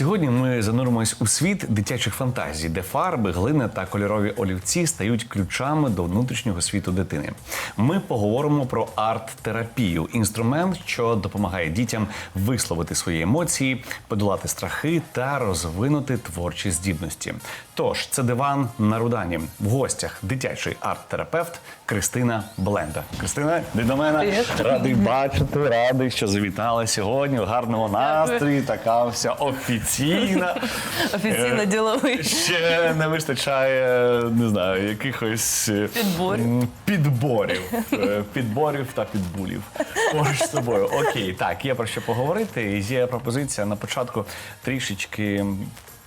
Сьогодні ми зануримось у світ дитячих фантазій, де фарби, глина та кольорові олівці стають ключами до внутрішнього світу дитини. Ми поговоримо про арт-терапію інструмент, що допомагає дітям висловити свої емоції, подолати страхи та розвинути творчі здібності. Тож це диван на Рудані. В гостях дитячий арт-терапевт Кристина Бленда. Кристина, йди до мене. Привіт. Радий бачити, радий, що завітали сьогодні в гарному настрої. Така вся офіційна. Офіційно Е, діловий. Ще не вистачає, не знаю, якихось е, Підборів. підборів. Е, Підборів та підбулів. Поруч з тобою. Окей, так, є про що поговорити. Є пропозиція на початку трішечки.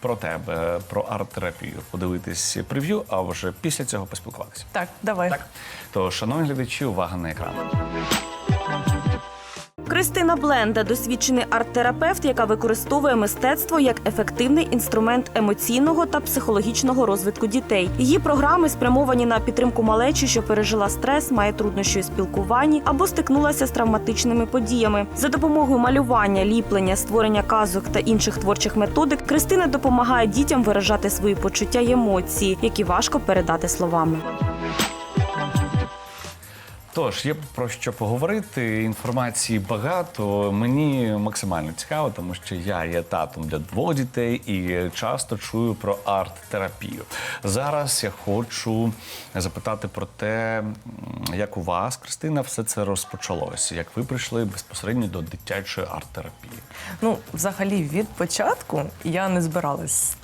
Про тебе, про арт-терапію, подивитись прев'ю, а вже після цього поспілкуватися. Так, давай. Так, то, шановні глядачі, увага на екран. Кристина Бленда досвідчений арт-терапевт, яка використовує мистецтво як ефективний інструмент емоційного та психологічного розвитку дітей. Її програми спрямовані на підтримку малечі, що пережила стрес, має труднощі у спілкуванні або стикнулася з травматичними подіями. За допомогою малювання, ліплення, створення казок та інших творчих методик Кристина допомагає дітям виражати свої почуття й емоції, які важко передати словами. Тож є про що поговорити. Інформації багато. Мені максимально цікаво, тому що я є татом для двох дітей і часто чую про арт-терапію. Зараз я хочу запитати про те, як у вас, Кристина, все це розпочалося. Як ви прийшли безпосередньо до дитячої арт-терапії? Ну, взагалі, від початку я не збиралась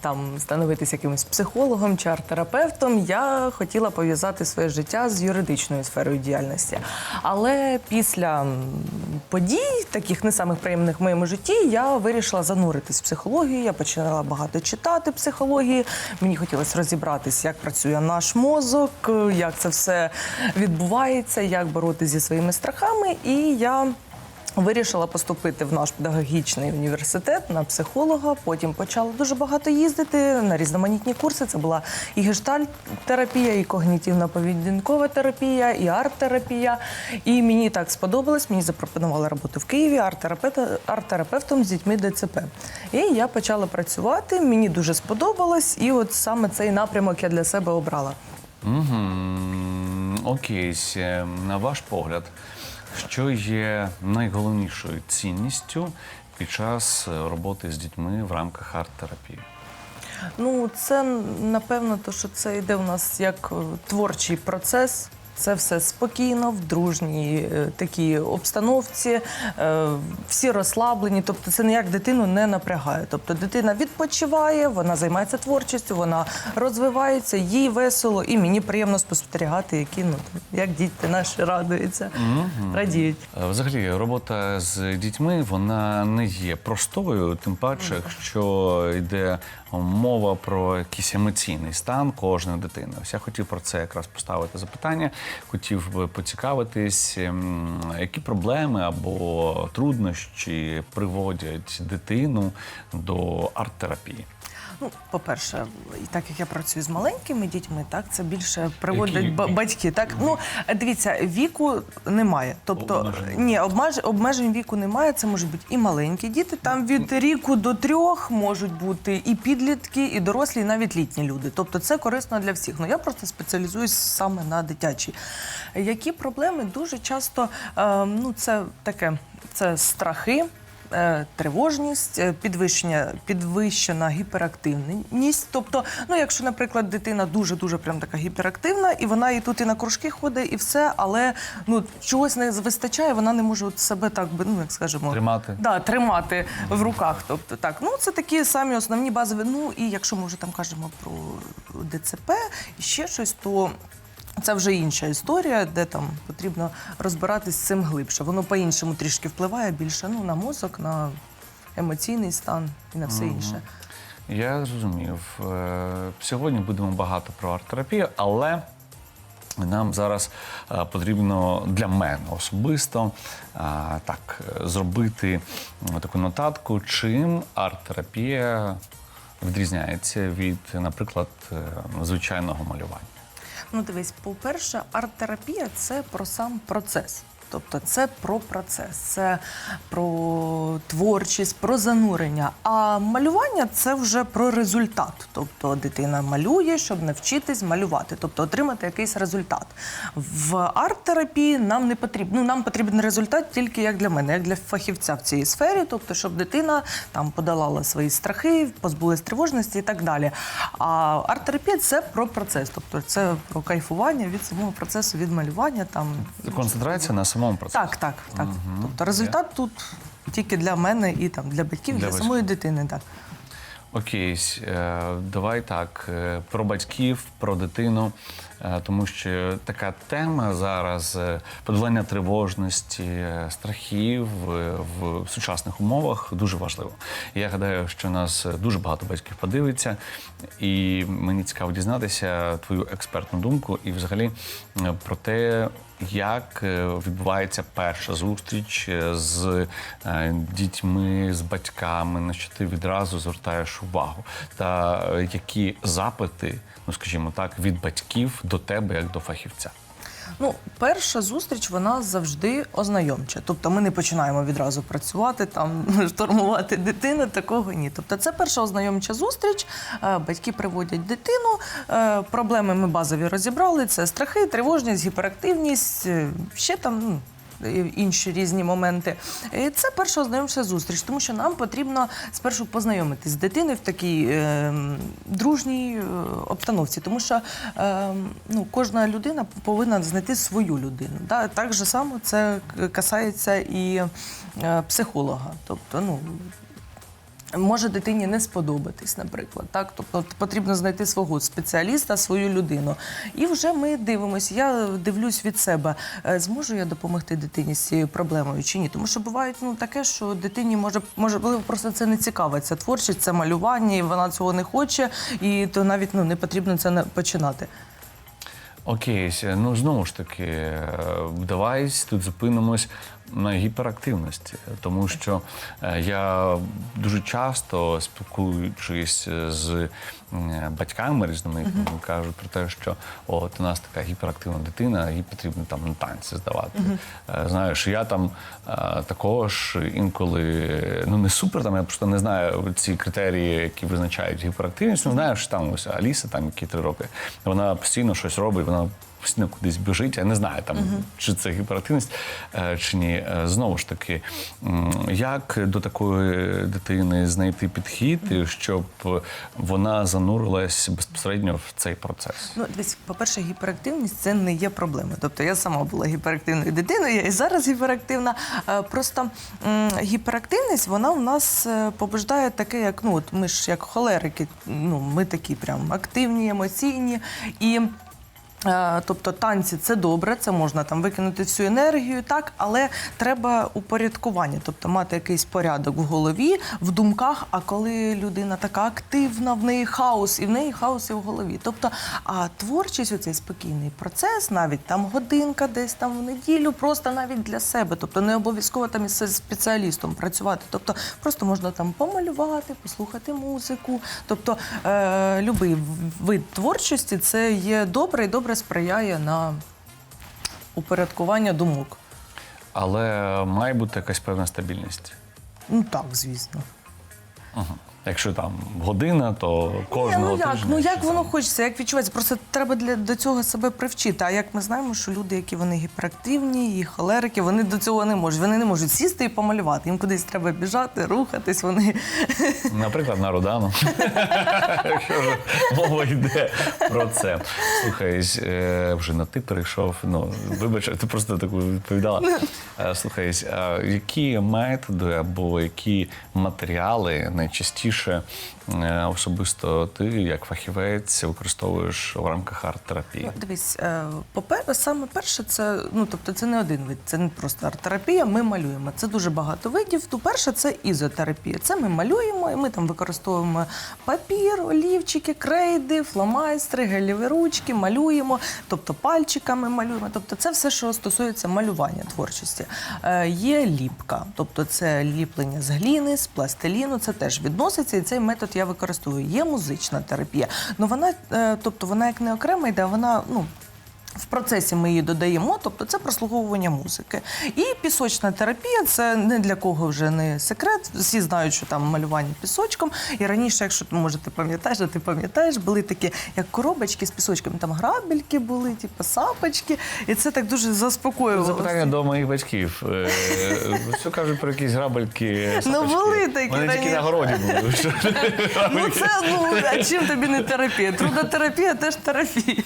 там становитися якимось психологом чи арт-терапевтом. Я хотіла пов'язати своє життя з юридичною сферою діяльності. Але після подій, таких не самих приємних в моєму житті, я вирішила зануритись в психологію. Я почала багато читати психології. Мені хотілося розібратися, як працює наш мозок, як це все відбувається, як боротися зі своїми страхами. І я Вирішила поступити в наш педагогічний університет на психолога. Потім почала дуже багато їздити на різноманітні курси. Це була і гештальт-терапія, і когнітивно-поведінкова терапія, і арт-терапія. І мені так сподобалось. Мені запропонували роботу в Києві арт-терапевтом з дітьми ДЦП. І я почала працювати. Мені дуже сподобалось, і от саме цей напрямок я для себе обрала. Угу. Окей, на ваш погляд, що є найголовнішою цінністю під час е, роботи з дітьми в рамках арт-терапії? Ну, це напевно, то, що це йде у нас як е, творчий процес. Це все спокійно, в дружній е, такій обстановці, е, всі розслаблені. Тобто, це ніяк дитину не напрягає. Тобто, дитина відпочиває, вона займається творчістю, вона розвивається, їй весело, і мені приємно спостерігати, які ну як діти наші радуються, радіють. Е, Взагалі, робота з дітьми вона не є простою, тим паче, якщо йде мова про якийсь емоційний стан кожної дитини. Ось я хотів про це якраз поставити запитання. Хотів би поцікавитись, ем, які проблеми або труднощі приводять дитину до арт-терапії. Ну, по-перше, і так як я працюю з маленькими дітьми, так це більше приводять Які- ба- батьки. Так ну дивіться, віку немає. Тобто Обмежень. ні, обмеж, обмежень віку немає. Це можуть бути і маленькі діти. Там від ріку до трьох можуть бути і підлітки, і дорослі, і навіть літні люди. Тобто це корисно для всіх. Ну я просто спеціалізуюсь саме на дитячій. Які проблеми дуже часто е, ну це таке, це страхи тривожність, е, підвищення, підвищена гіперактивність. Тобто, ну якщо, наприклад, дитина дуже дуже прям така гіперактивна, і вона і тут і на кружки ходить, і все, але ну чогось не вистачає, вона не може от себе так би, ну як скажемо, Тримати. Да, тримати в руках. Тобто так, ну це такі самі основні базові. Ну і якщо ми вже там кажемо про ДЦП і ще щось, то. Це вже інша історія, де там потрібно розбиратись з цим глибше. Воно по-іншому трішки впливає більше ну, на мозок, на емоційний стан і на все інше. Я зрозумів. Е, Сьогодні будемо багато про арт-терапію, але нам зараз е, потрібно для мене особисто е, так зробити таку нотатку, чим арт-терапія відрізняється від, наприклад, звичайного малювання. Ну, дивись, по-перше, арт-терапія це про сам процес. Тобто це про процес, це про творчість, про занурення. А малювання це вже про результат. Тобто дитина малює, щоб навчитись малювати, тобто отримати якийсь результат. В арт-терапії нам не потрібно. Ну, нам потрібен результат тільки як для мене, як для фахівця в цій сфері, тобто, щоб дитина там подолала свої страхи, позбулась тривожності і так далі. А арт-терапія це про процес, тобто це про кайфування від самого процесу, від малювання. Там Концентрація на самому процесі. так, так, так. Тобто результат тут тільки для мене і там для батьків, Для для, батьків. самої дитини. Так. Окей, е, давай так. е, Про батьків, про дитину, е, тому що така тема зараз подолання тривожності, страхів в сучасних умовах дуже важливо. Я гадаю, що нас дуже багато батьків подивиться, і мені цікаво дізнатися твою експертну думку і взагалі про те. Як е, відбувається перша зустріч е, з е, дітьми, з батьками, на що ти відразу звертаєш увагу? Та які запити, ну скажімо так, від батьків до тебе як до фахівця? Ну, перша зустріч вона завжди ознайомча. Тобто ми не починаємо відразу працювати, там штурмувати дитину, такого ні. Тобто, це перша ознайомча зустріч. е, Батьки приводять дитину. е, Проблеми ми базові розібрали: це страхи, тривожність, гіперактивність, е, ще там. Інші різні моменти. І Це перша ознайомча зустріч, тому що нам потрібно спершу познайомитись з дитиною в такій е, дружній обстановці, тому що е, ну, кожна людина повинна знайти свою людину. Да? Так же само це касається і е, психолога. Тобто, ну, Може дитині не сподобатись, наприклад, так тобто потрібно знайти свого спеціаліста, свою людину. І вже ми дивимося. Я дивлюсь від себе, е, зможу я допомогти дитині з цією проблемою чи ні. Тому що буває ну таке, що дитині може можливо просто це не цікаво. Це творчість, це малювання, і вона цього не хоче, і то навіть ну не потрібно це починати. Окей, ну знову ж таки, е, давай тут зупинимось на гіперактивності, тому що е, я дуже часто спілкуючись з м, батьками різними, які кажуть про те, що от у нас така гіперактивна дитина, їй потрібно там на танці здавати. Е, Знаєш, я там е, також інколи ну не супер, там я просто не знаю ці критерії, які визначають гіперактивність. Ну знаєш, там ось Аліса, там які три роки, вона постійно щось робить, вона постійно кудись біжить. Я не знаю там, чи це гіперактивність е, чи ні. Е, Знову ж таки, як до такої дитини знайти підхід, щоб вона занурилась безпосередньо в цей процес? Ну, дивись, по-перше, гіперактивність це не є проблема. Тобто я сама була гіперактивною дитиною, я і зараз гіперактивна. Е, Просто гіперактивність, вона у нас побуждає таке, як ну, от ми ж як холерики, ну, ми такі прям активні, емоційні. І Тобто танці це добре, це можна там викинути всю енергію, так, але треба упорядкування, тобто мати якийсь порядок в голові, в думках. А коли людина така активна, в неї хаос, і в неї хаос і в голові. Тобто, а творчість, оцей спокійний процес, навіть там годинка, десь там в неділю, просто навіть для себе. Тобто не обов'язково там із спеціалістом працювати. Тобто просто можна там помалювати, послухати музику. Тобто е, любий вид творчості це є добре і добре сприяє на упорядкування думок. Але має бути якась певна стабільність. Ну так, звісно. Ага. Якщо там година, то кожного ну як? тижня. Ну як чи воно там- хочеться, як відчувається? Просто треба для до цього себе привчити. А як ми знаємо, що люди, які вони гіперактивні і холерики, вони до цього не можуть. Вони не можуть сісти і помалювати. Їм кудись треба біжати, рухатись. Вони Наприклад, на Рудану. Якщо ж мова йде про це. Слухай, е, вже на ти перейшов. Ну, вибач, ти просто таку відповідала. Е, Слухай, а які методи або які матеріали найчастіше е, особисто ти, як фахівець, використовуєш в рамках арт-терапії? Ну, дивись, е, по-перше, саме перше, це ну тобто це не один вид, це не просто арт-терапія. Ми малюємо. Це дуже багато видів. То перше це ізотерапія. Це ми малюємо, і ми там використовуємо папір, олівчики, крейди, фломайстри, гелєві ручки, малюємо, тобто пальчиками малюємо. Тобто, це все, що стосується малювання творчості. Е, є ліпка, тобто це ліплення з гліни, з пластиліну. Це теж відноситься, і цей метод я використовую. Є музична терапія. Ну вона, е, тобто вона як не окрема йде, вона ну. В процесі ми її додаємо, тобто це прослуговування музики. І пісочна терапія це не для кого вже не секрет. Всі знають, що там малювання пісочком. І раніше, якщо може, ти пам'ятаєш, а ти пам'ятаєш, були такі як коробочки з пісочком. Там грабельки були, типу сапочки, і це так дуже заспокоювало. Запитання до моїх батьків. Е, Що кажуть про якісь грабельки? Ну, були такі Вони тільки на городі були. Ну це ну а чим тобі не терапія? Трудотерапія теж терапія.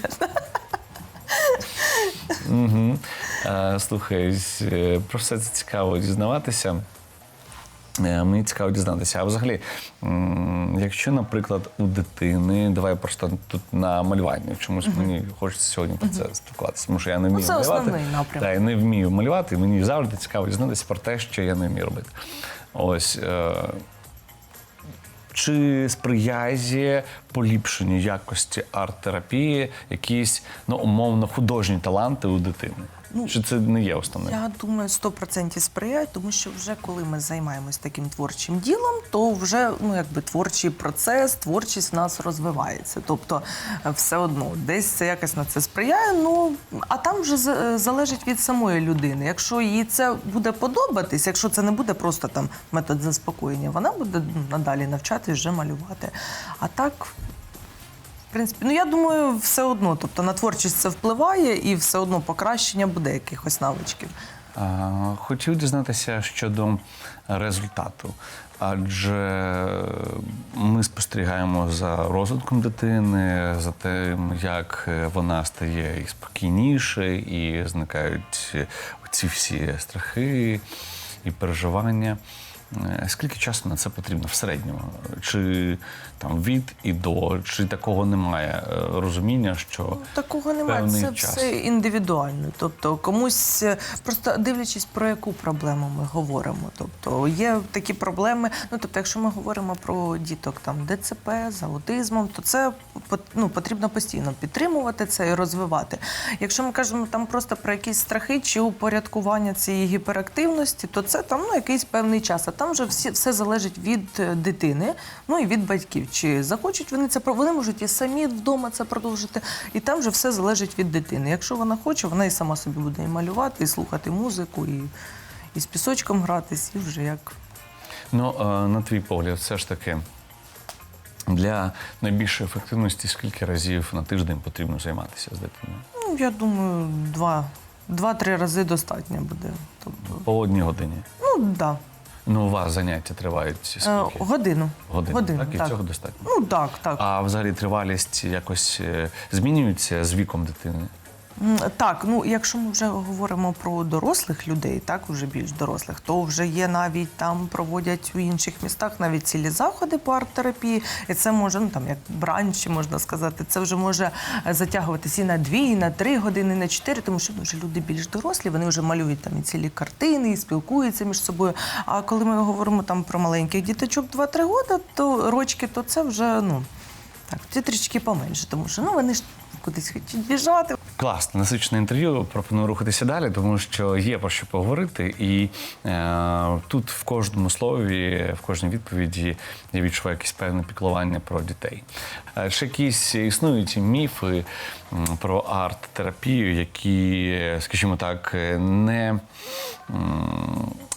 Е, Слухай, е, про все це цікаво дізнаватися. Е, Мені цікаво дізнатися. А взагалі, м, якщо, наприклад, у дитини, давай просто тут на малюванні, чомусь мені хочеться сьогодні про це спілкуватися, тому що я не вмію Ну, це малювати. основний напрямок. Та, я не вмію малювати, і мені завжди цікаво дізнатися про те, що я не вмію робити. Ось. Е, чи сприяє поліпшенню якості арт-терапії якісь ну, умовно художні таланти у дитини? Чи це не є основним? Я думаю, 100% сприяють, тому що вже коли ми займаємось таким творчим ділом, то вже ну якби творчий процес, творчість в нас розвивається. Тобто, е, все одно десь це якось на це сприяє. Ну а там вже е, залежить від самої людини. Якщо їй це буде подобатись, якщо це не буде просто там метод заспокоєння, вона буде ну, надалі навчатись вже малювати. А так. Принципі, ну я думаю, все одно. Тобто на творчість це впливає, і все одно покращення буде якихось навичків. Хотів дізнатися щодо результату, адже ми спостерігаємо за розвитком дитини, за тим, як вона стає і спокійніше, і зникають ці всі страхи і переживання. Е, Скільки часу на це потрібно в середньому? Чи там від і до, чи такого немає е, розуміння, що Такого немає. Це час? все індивідуально. Тобто комусь е, просто дивлячись про яку проблему ми говоримо. Тобто є такі проблеми. Ну тобто, якщо ми говоримо про діток там ДЦП з аутизмом, то це ну, потрібно постійно підтримувати це і розвивати. Якщо ми кажемо там просто про якісь страхи чи упорядкування цієї гіперактивності, то це там ну якийсь певний час. А там вже всі все залежить від е, дитини, ну і від батьків. Чи захочуть вони це вони можуть і самі вдома це продовжити. І там вже все залежить від дитини. Якщо вона хоче, вона і сама собі буде і малювати, і слухати музику, і, і з пісочком гратись, і вже як. Ну, на твій погляд, все ж таки, для найбільшої ефективності скільки разів на тиждень потрібно займатися з дитиною? Ну, я думаю, два, два-три рази достатньо буде. Тобто, По одній годині. ну так. Да. Ну, у вас заняття тривають Е, годину. Годину, Годину, так? І цього достатньо. Ну так, так. А взагалі тривалість якось е, змінюється з віком дитини? Так, ну якщо ми вже говоримо про дорослих людей, так вже більш дорослих, то вже є навіть там проводять у інших містах навіть цілі заходи по арт-терапії. І це може ну там як бранчі, можна сказати. Це вже може е, затягуватися і на дві, і на три години, і на чотири, тому що вже люди більш дорослі, вони вже малюють там і цілі картини, і спілкуються між собою. А коли ми говоримо там про маленьких діточок 2-3 роки, то рочки, то це вже ну так, ці трішки поменше, тому що ну вони ж кудись хочуть біжати. Класне, насичне інтерв'ю. Пропоную рухатися далі, тому що є про що поговорити. І е, тут в кожному слові, в кожній відповіді я відчуваю якесь певне піклування про дітей. Е, чи якісь існують міфи про арт-терапію, які, скажімо так, не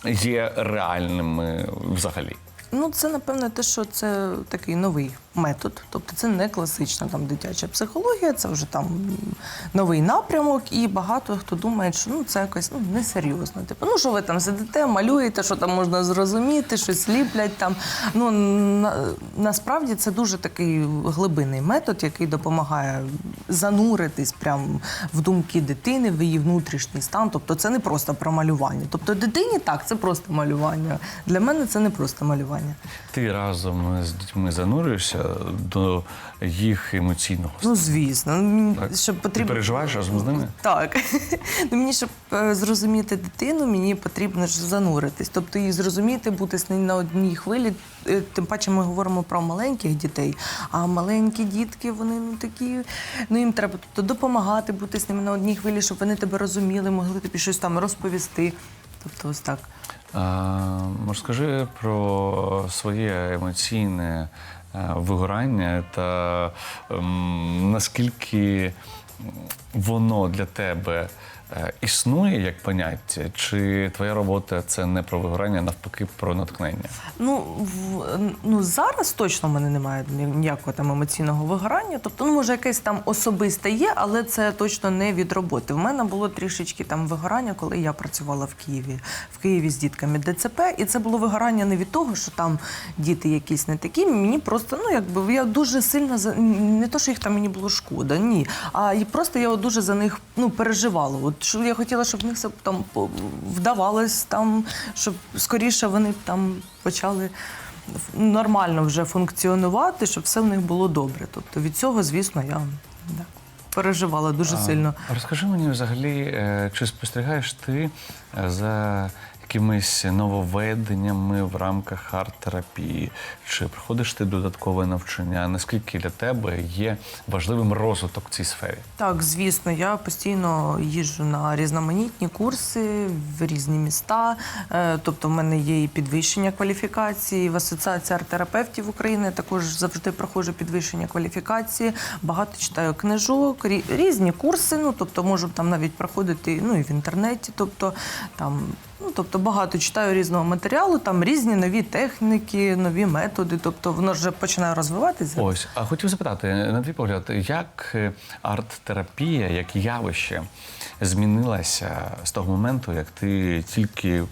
є реальними взагалі? Ну, це напевне те, що це такий новий метод. Тобто це не класична там дитяча психологія, це вже там новий напрямок, і багато хто думає, що ну це якось ну несерйозно. Типу, ну що ви там сидите, малюєте, що там можна зрозуміти, щось ліплять там. Ну на, насправді це дуже такий глибинний метод, який допомагає зануритись прямо в думки дитини, в її внутрішній стан. Тобто це не просто про малювання. Тобто дитині так, це просто малювання. Для мене це не просто малювання. Ти разом з дітьми занурюєшся до їх емоційного Ну, звісно. Ну, Так. щоб Ти переживаєш разом з ними? Так. ну, мені, щоб е, зрозуміти дитину, мені потрібно ж зануритись. Тобто її зрозуміти, бути з нею на одній хвилі. Е, Тим паче ми говоримо про маленьких дітей, а маленькі дітки, вони ну такі, ну їм треба тобто, допомагати бути з ними на одній хвилі, щоб вони тебе розуміли, могли тобі щось там розповісти. Тобто ось так. Розкажи про своє емоційне е, вигорання та ем, наскільки воно для тебе існує як поняття, чи твоя робота це не про вигорання, а навпаки, про натхнення? Ну, в, ну зараз точно в мене немає ніякого там емоційного вигорання. Тобто, ну може, якесь там особисте є, але це точно не від роботи. В мене було трішечки там вигорання, коли я працювала в Києві, в Києві з дітками ДЦП, і це було вигорання не від того, що там діти якісь не такі. Мені просто ну якби я дуже сильно за не то, що їх там мені було шкода, ні. А просто я дуже за них ну переживала. От що я хотіла, щоб в них все там вдавалось, там щоб скоріше вони там почали нормально вже функціонувати, щоб все в них було добре. Тобто від цього, звісно, я да, переживала дуже сильно. А Розкажи мені взагалі, е, чи спостерігаєш ти е, за якимись нововведеннями в рамках арт-терапії? Чи проходиш ти додаткове навчання? Наскільки для тебе є важливим розвиток в цій сфері? Так, звісно, я постійно їжджу на різноманітні курси в різні міста. Е, Тобто, в мене є і підвищення кваліфікації в Асоціації арт-терапевтів України. Також завжди проходжу підвищення кваліфікації. Багато читаю книжок, різні курси. Ну тобто, можу там навіть проходити ну і в інтернеті. Тобто там. Ну, тобто багато читаю різного матеріалу, там різні нові техніки, нові методи. Тобто воно вже починає розвиватися. Ось, а хотів запитати, на твій погляд, як е, арт-терапія, як явище змінилася з того моменту, як ти тільки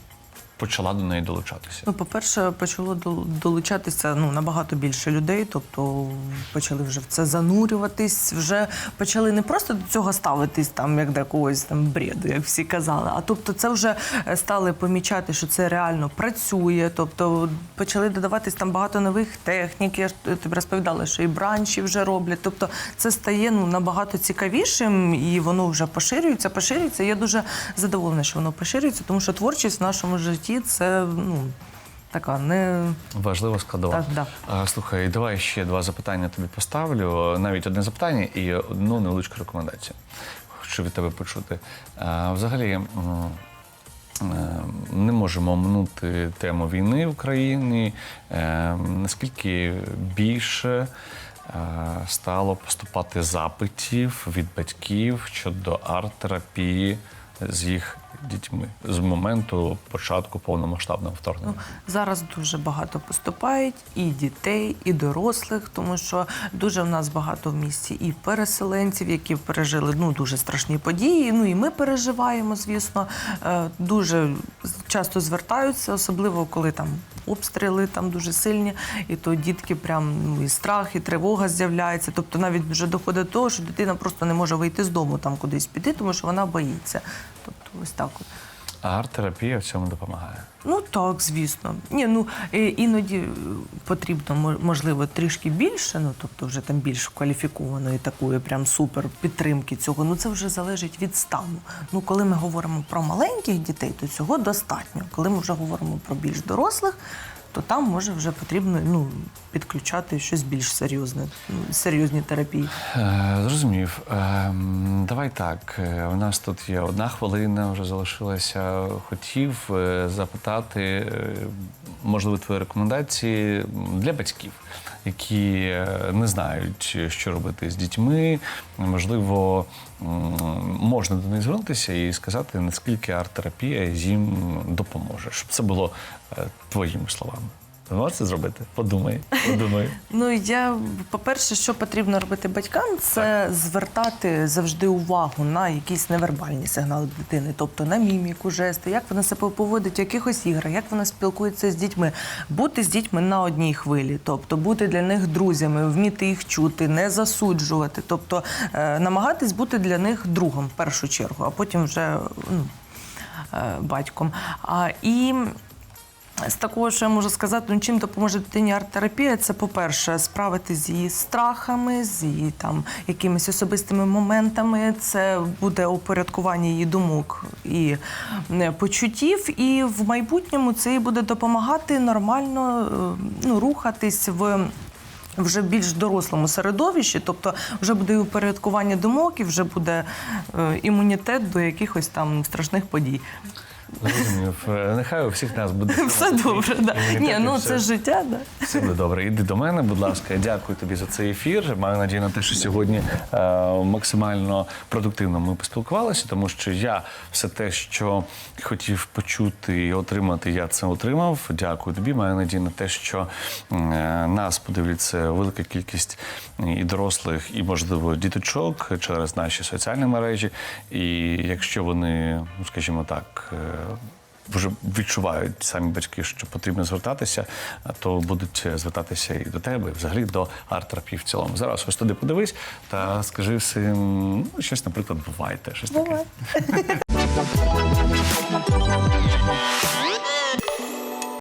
почала до неї долучатися? Ну, по-перше, почало дол- долучатися ну, набагато більше людей, тобто почали вже в це занурюватись, вже почали не просто до цього ставитись там, як до когось там бреду, як всі казали. А тобто, це вже е, стали помічати, що це реально працює. Тобто почали додаватись там багато нових технік. Я ж тобі розповідала, що і бранчі вже роблять. Тобто, це стає ну набагато цікавішим, і воно вже поширюється, поширюється. Я дуже задоволена, що воно поширюється, тому що творчість в нашому житті це ну така не Важлива складова. Так, да. А, слухай, давай ще два запитання тобі поставлю. Навіть одне запитання і одну невеличку рекомендацію. Хочу від тебе почути. А, взагалі, не можемо оминути тему війни в Україні. Е, Наскільки більше е, стало поступати запитів від батьків щодо арт-терапії з їх дітьми з моменту початку повномасштабного вторгнення? зараз дуже багато поступають і дітей, і дорослих, тому що дуже в нас багато в місті і переселенців, які пережили ну дуже страшні події. Ну і ми переживаємо, звісно. Е, Дуже часто звертаються, особливо коли там обстріли там дуже сильні, і то дітки прям ну і страх, і тривога з'являється. Тобто навіть вже доходить до того, що дитина просто не може вийти з дому там кудись піти, тому що вона боїться. Ось так от. А арт-терапія в цьому допомагає. Ну так, звісно. Ні, ну іноді е, потрібно можливо трішки більше, ну тобто вже там більш кваліфікованої такої прям супер підтримки цього. Ну це вже залежить від стану. Ну коли ми говоримо про маленьких дітей, то цього достатньо. Коли ми вже говоримо про більш дорослих, то там може вже потрібно ну підключати щось більш серйозне, ну, серйозні терапії. Е, Зрозумів. Ем, Давай так. е, У нас тут є одна хвилина, вже залишилася. Хотів е, запитати, е, можливо, твої рекомендації для батьків, які е, не знають, що робити з дітьми. Можливо, можна до них звернутися і сказати, наскільки арт-терапія їм допоможе, щоб це було е, твоїми словами. Ти Можеш це зробити? Подумай, подумай. Ну я по-перше, що потрібно робити батькам, це звертати завжди увагу на якісь невербальні сигнали дитини, тобто на міміку, жести, як вона себе поводить в якихось іграх, як вона спілкується з дітьми, бути з дітьми на одній хвилі, тобто бути для них друзями, вміти їх чути, не засуджувати, тобто е, намагатись бути для них другом в першу чергу, а потім вже ну, е, батьком. А, і з такого, що я можу сказати, ну, чим допоможе дитині арт-терапія, це, по-перше, справитися з її страхами, з її там якимись особистими моментами. Це буде упорядкування її думок і е, почуттів. І в майбутньому це їй буде допомагати нормально е, ну, рухатись в. Вже більш дорослому середовищі, тобто вже буде і упорядкування думок, і вже буде е, імунітет до якихось там страшних подій. Зрозумів. Е, Нехай у всіх нас буде Все добре, да. Ні, ну все. це життя, да. Все буде добре. Іди до мене, будь ласка. Дякую тобі за цей ефір. Маю надію на те, що сьогодні е, максимально продуктивно ми поспілкувалися, тому що я все те, що хотів почути і отримати, я це отримав. Дякую тобі. Маю надію на те, що е, нас подивляться велика кількість і дорослих, і можливо діточок через наші соціальні мережі. І якщо вони, ну скажімо так. Вже відчувають самі батьки, що потрібно звертатися, то будуть звертатися і до тебе, і взагалі до арт-терапії в цілому. Зараз ось туди подивись та скажи всім ну, щось, наприклад, бувайте, щось таке. Буває.